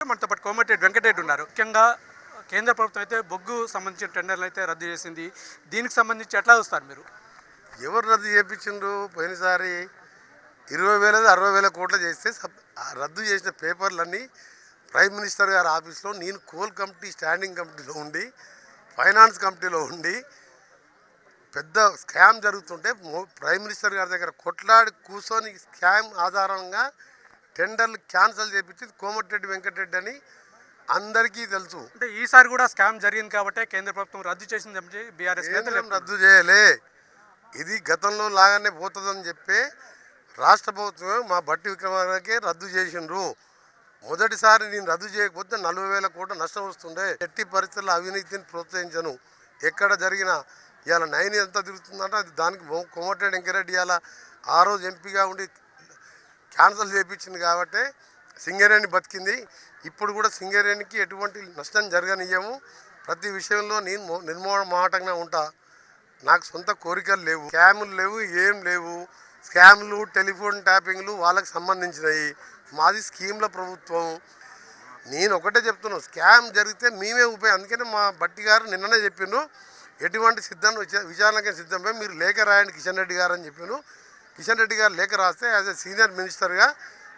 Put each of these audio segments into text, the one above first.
మనతో పాటు కోమటిరెడ్డి వెంకటరెడ్డి ఉన్నారు. ముఖ్యంగా కేంద్ర ప్రభుత్వం అయితే బొగ్గు సంబంధించిన టెండర్లు అయితే రద్దు చేసింది. దీనికి సంబంధించి ఎట్లా చూస్తారు మీరు? ఎవరు రద్దు చేయించిండ్రు పోయినసారి ఇరవై వేల అరవై వేల కోట్లు చేస్తే సబ్- రద్దు చేసిన పేపర్లన్నీ ప్రైమ్ మినిస్టర్ గారి ఆఫీస్లో నేను కోల్ కమిటీ స్టాండింగ్ కమిటీలో ఉండి ఫైనాన్స్ కమిటీలో ఉండి పెద్ద స్కామ్ జరుగుతుంటే ప్రైమ్ మినిస్టర్ గారి దగ్గర కొట్లాడి కూర్చొని స్కామ్ ఆధారంగా టెండర్లు క్యాన్సిల్ చేయించింది కోమటిరెడ్డి వెంకటరెడ్డి అని అందరికీ తెలుసు. అంటే ఈసారి కూడా స్కామ్ జరిగింది కాబట్టి కేంద్ర ప్రభుత్వం రద్దు చేసింది బీఆర్ఎస్ రద్దు చేయలే. ఇది గతంలో లాగానే పోతుందని చెప్పి రాష్ట్ర ప్రభుత్వం మా బట్టి విక్రమార్కే రద్దు చేసిండ్రు. మొదటిసారి నేను రద్దు చేయకపోతే నలభై వేల కోట్ల నష్టం వస్తుండే. ఎట్టి పరిస్థితుల్లో అవినీతిని ప్రోత్సహించను. ఎక్కడ జరిగిన ఇవాళ నైన్ ఎంత తిరుగుతుందంటే అది దానికి కోమటిరెడ్డి వెంకరెడ్డి ఇవాళ ఆ రోజు ఎంపీగా ఉండి క్యాన్సల్ చేయించింది కాబట్టి సింగరేణి బతికింది. ఇప్పుడు కూడా సింగరేణికి ఎటువంటి నష్టం జరగనియ్యము. ప్రతి విషయంలో నేను మొ- ఉంటా. నాకు సొంత కోరికలు లేవు. స్కాములు లేవు ఏం లేవు. స్కామ్లు టెలిఫోన్ ట్యాపింగ్లు వాళ్ళకి సంబంధించినవి మాది స్కీమ్ల ప్రభుత్వం. నేను ఒకటే చెప్తున్నాను స్కామ్ జరిగితే మేమే ఉపయోగం అందుకనే మా బట్టి గారు నిన్ననే చెప్పిండ్రు. ఎటువంటి సిద్ధం విచ- విచారణకే సిద్ధమే మీరు లేఖ రాయండి కిషన్ రెడ్డి గారు అని చెప్పాను కిషన్ రెడ్డి గారు లేఖ రాస్తే యాజ్ ఎ సీనియర్ మినిస్టర్గా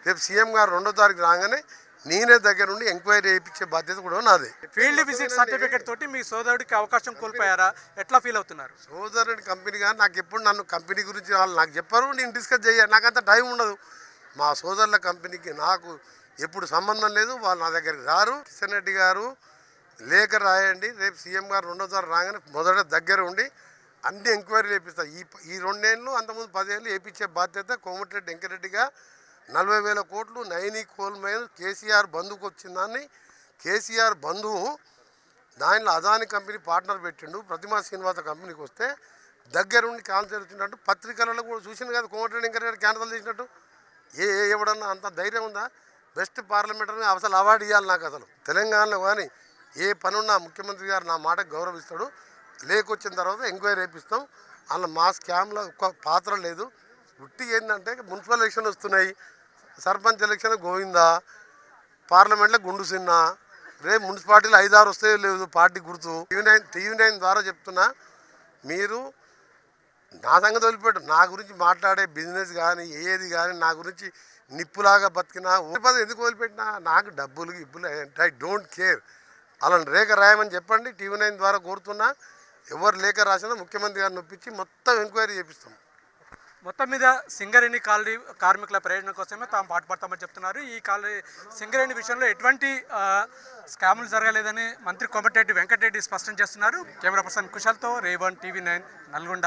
రేపు సీఎం గారు రెండో తారీఖు రాగానే నేనే దగ్గర నుండి ఎంక్వైరీ చేయించే బాధ్యత కూడా నాదే. ఫీల్డ్ విజిట్ సర్టిఫికేట్ తోటి మీ సోదరుడికి అవకాశం కోల్పోయారా? ఎట్లా ఫీల్ అవుతున్నారు? సోదరుడి కంపెనీ కానీ నాకు ఎప్పుడు నన్ను కంపెనీ గురించి వాళ్ళు నాకు చెప్పారు నేను డిస్కస్ చేయ నాకంత టైం ఉండదు. మా సోదరుల కంపెనీకి నాకు ఎప్పుడు సంబంధం లేదు వాళ్ళు నా దగ్గరికి రారు. కిషన్ రెడ్డి గారు లేఖ రాయండి రేపు సీఎం గారు రెండోసారి రాగానే మొదట దగ్గర ఉండి అన్ని ఎంక్వైరీలు చేపిస్తారు ఈ ఈ రెండేళ్ళు అంతకుముందు పదేళ్ళు వేపించే బాధ్యత కోమటిరెడ్డి వెంకరెడ్డిగా నలభై వేల కోట్లు నైని కోల్మైన్ కేసీఆర్ బంధుకు వచ్చిందాన్ని. కేసీఆర్ బంధువు దానిలో అదాని కంపెనీ పార్ట్నర్ పెట్టిండు. ప్రతిమా శ్రీనివాస కంపెనీకి వస్తే దగ్గరుండి క్యాన్సల్ జరుగుతున్నట్టు పత్రికలలో కూడా చూసింది కదా కోమటిరెడ్డి వెంకరెడ్డి క్యాన్సల్ చేసినట్టు ఏ ఏ ఎవడన్నా అంత ధైర్యం ఉందా? బెస్ట్ పార్లమెంటరీ అసలు అవార్డు ఇవ్వాలి నాకు అసలు. తెలంగాణలో కానీ ఏ పనున్నా ముఖ్యమంత్రి గారు నా మాటకు గౌరవిస్తాడు. లేకొచ్చిన తర్వాత ఎంక్వైరీ వేపిస్తాం అలా మా స్కామ్లో ఒక్క పాత్ర లేదు. ఉట్టి ఏంటంటే మున్సిపల్ ఎలక్షన్ వస్తున్నాయి. సర్పంచ్ ఎలక్షన్ గోవిందా పార్లమెంట్లో గుండు సిన్న రేపు మున్సిపాలిటీలో ఐదారు వస్తాయో లేదు పార్టీ గుర్తు. టీవీ నైన్ టీవీ నైన్ ద్వారా చెప్తున్నా మీరు నా సంగతి వదిలిపెట్టు. నా గురించి మాట్లాడే బిజినెస్ కానీ ఏది కానీ నా గురించి నిప్పులాగా బతికినా పది ఎందుకు వదిలిపెట్టినా? నాకు డబ్బులు ఇబ్బులు ఐ డోంట్ కేర్ అలా రేఖ రాయమని చెప్పండి. టీవీ నైన్ ద్వారా కోరుతున్నా. ఎవరు లేఖ రాసినా ముఖ్యమంత్రి గారిని ఒప్పించి మొత్తం ఎంక్వైరీ చేపిస్తాం. మొత్తం మీద సింగరేణి కాలనీ కార్మికుల ప్రయోజనం కోసమే తాము పాటుపడతామని చెప్తున్నారు. ఈ కాలనీ సింగరేణి విషయంలో ఎటువంటి స్కాములు జరగలేదని మంత్రి కోమటిరెడ్డి వెంకటరెడ్డి స్పష్టం చేస్తున్నారు. కెమెరా పర్సన్ కుశల్తో రేవన్ టీవీ నైన్ నల్గొండ.